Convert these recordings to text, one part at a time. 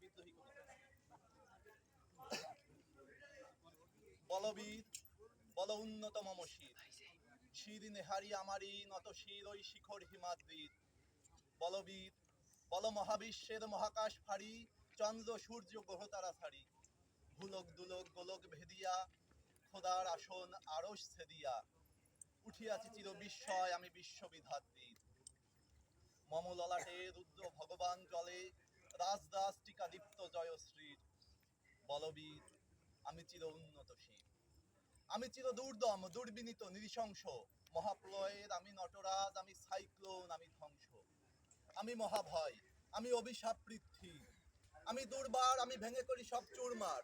বিদ্রোহী কবিতা বলবীর বল উন্নত মম শির নেহারি আমারি নত শির ওই শিখর হিমাদ্রির। বলবীর বল মহাবিশ্বের মহাকাশ ফাড়ি, চন্দ্র, সূর্য, গ্রহ তারা ছাড়ি। ভুলক দুলক গোলক ভেদিয়া, খোদার আসন আরস ছেদিয়া। উঠিয়াছি চির বিস্ময় আমি বিশ্ববিধাত্রী মম ললাটে রুদ্র ভগবান জলে রাজদাস টিকা দীপ্ত জয়শ্রীর বলবীর, আমি চির উন্নত শির আমি চির দুর্দম, দুর্বিনীত, নৃশংস। মহাপ্রলয়ের আমি নটরাজ, আমি সাইক্লোন, আমি ধ্বংস। আমি মহাভয়, আমি অভিশাপ পৃথ্বী। আমি দুর্বার, আমি ভেঙে করি সব চুরমার।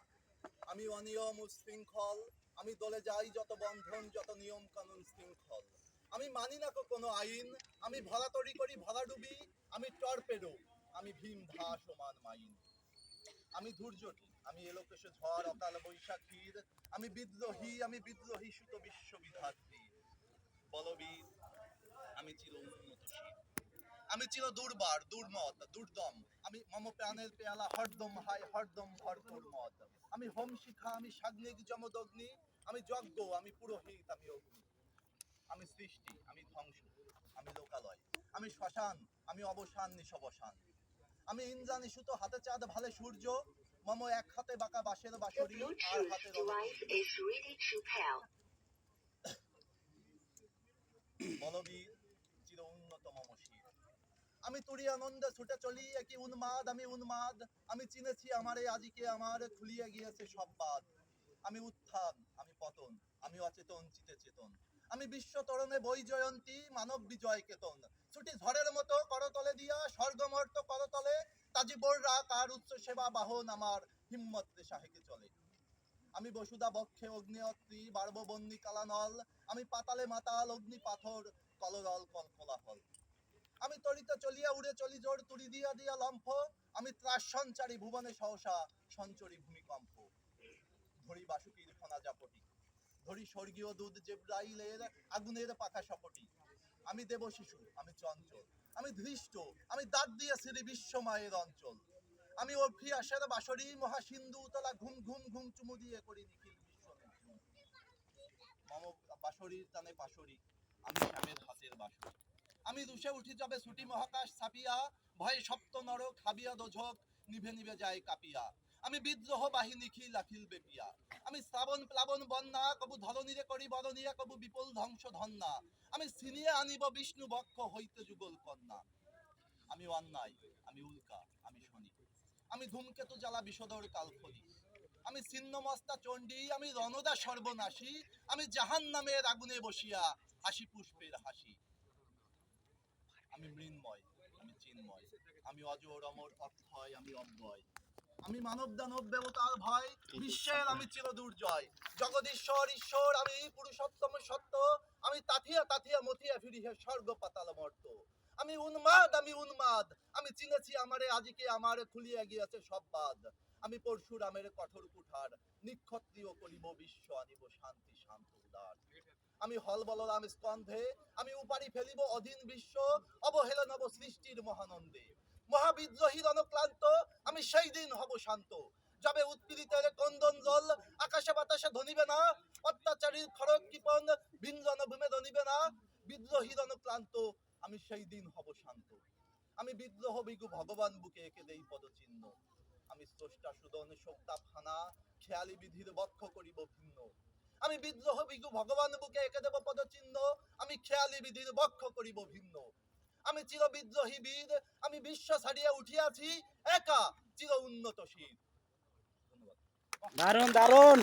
আমি অনিয়ম উশৃঙ্খল আমি দলে যাই যত বন্ধন, যত নিয়ম কানুন শৃঙ্খল। আমি মানি না কোনো আইন, আমি ভরাতরি করি ভরাডুবি, আমি টর্পেডো। আমি ভীম ভা সমান মাইন। আমি ধৈর্যটি আমি এলোকেশে ঝড়, অকাল বৈশাখীর। আমি বিদ্রোহী আমি বিদ্রোহী সুত বিশ্ববিধাত্রী। বলবীর, আমি চির উন্নতশীল। আমি চির দুর্বার, দুর্মত, দুর্দম। আমি মম প্রাণের পেয়ালা, হরদম হাই হরদম ভরপুর মত আমি হোম শিখা আমি সাগ্নিক যমদগ্নি। আমি যজ্ঞ, আমি পুরোহিত, আমি অগ্নি। আমি সৃষ্টি, আমি ধ্বংস, আমি লোকালয়। আমি শ্মশান, আমি অবসান নিশবসান আমি ইন্দ্রাণী সুতো হাতে চাঁদ ভালে সূর্য। মম এক হাতে বাঁকা বাঁশের বাঁশরি আর হাতে. বলবীর চির উন্নত মম শির আমি তুরি আনন্দে ছুটে চলি একই উন্মাদ আমি উন্মাদ। আমি চিনেছি আমারে আজিকে আমার খুলিয়ে গিয়েছে সব বাদ আমি উত্থান আমি পতন আমি অচেতন চিতে চেতন। আমি বিশ্ব তরণে বই জয়ন্তী, মানব বিজয় কেতন। ছুটি ঝড়ের মতো করতলে দিয়া স্বর্গমর্ত করতলে তাজি বোররা কার উচ্চ সেবা বাহন আমার হিম্মত সাহেকে চলে। আমি বসুদা বক্ষে অগ্নিয়ত্রী বার্ববন্দি কালানল, আমি পাতালে মাতাল অগ্নি পাথর, কলরল কলকলাহল আমি তরিত চলিয়া উড়ে চলি জোর তুড়ি দিয়া দিয়া লম্ফ, আমি ত্রাস সঞ্চারী ভুবনে সহসা সঞ্চরী ভূমিকম্প। ধরি বাসুকির ফনা জাপটি। ধরি স্বর্গীয় দুধ জেব্রাইলের আগুনের পাখা সপটি। আমি দেব শিশু, আমি চঞ্চল, আমি ধৃষ্ট, আমি দাঁত দিয়ে শ্রী বিশ্বমায়ের অঞ্চল। আমি অভিয়াসের বাসরি মহাসিন্ধু তলা ঘুম ঘুম ঘুম চুমু দিয়ে করি নিখিল মম বাসরির বাসরি আমি হাতের বাসরি আমি রুশে উঠি যাবে ছুটি মহাকাশ ছাপিয়া, ভয়ে সপ্ত নর খাবিয়া দোঝক, নিভে নিভে যায় কাপিয়া। আমি বিদ্রোহ বাহিনী খিল আখিল বেপিয়া। আমি শ্রাবণ, প্লাবন, বন্যা, কবু ধরণীরে করি বরণিয়া কবু বিপুল ধ্বংস ধন্যা। আমি ছিনিয়ে আনিব বিষ্ণু বক্ষ হইতে যুগল কন্যা। আমি অন্যায়, আমি উল্কা, আমি শনি। আমি ধূমকেতু জ্বালা বিষদর কালফলি আমি ছিন্নমস্তা চণ্ডী, আমি রণদা সর্বনাশী, আমি জাহান নামের আগুনে বসিয়া হাসি পুষ্পের হাসি। আমি মৃন্ময়, আমি চিন্ময়। আমি অজর, অমর, অক্ষয়, আমি অব্যয়। আমি মানব দানব দেবতার ভয় বিশ্বের আমি চির দুর্জয় জগদীশ্বর ঈশ্বর আমি পুরুষোত্তম সত্য আমি তাথিয়া তাথিয়া মথিয়া ফিরি হে স্বর্গ পাতাল মর্ত। আমি উন্মাদ আমি উন্মাদ আমি চিনেছি আমারে আজিকে আমারে খুলিয়া গিয়াছে সব বাদ। আমি পরশুরামের কঠোর কুঠার নিক্ষত্রিয় করিব বিশ্ব আনিব শান্তি শান্ত উদার। আমি হল বলরাম স্কন্ধে আমি উপারি ফেলিব অধীন বিশ্ব অবহেলা নব সৃষ্টির মহানন্দে। মহাবিদ্রোহী রণক্লান্ত আমি সেই দিন হব শান্ত। যাবে উৎপীড়িতের কন্দন জল, আকাশে বাতাসে ধনিবে না, অত্যাচারীর খড়গ কৃপন ভিন্দ্রন ভূমে ধনিবে না। বিদ্রোহী রণক্লান্ত আমি সেই দিন হব শান্ত। আমি বিদ্রোহ বিগু ভগবান বুকে এঁকে দেই পদচিহ্ন। আমি স্রষ্টা সুদন শোকতাপ হানা খেয়ালি বিধির বক্ষ করিব ভিন্ন। আমি বিদ্রোহ বিগু ভগবান বুকে এঁকে দেব পদচিহ্ন, আমি খেয়ালি বিধির বক্ষ করিব ভিন্ন। আমি চির বিদ্রোহী বীর আমি বিশ্ব ছাড়িয়ে উঠিয়াছি একা চির উন্নত শীত দারুণ দারুণ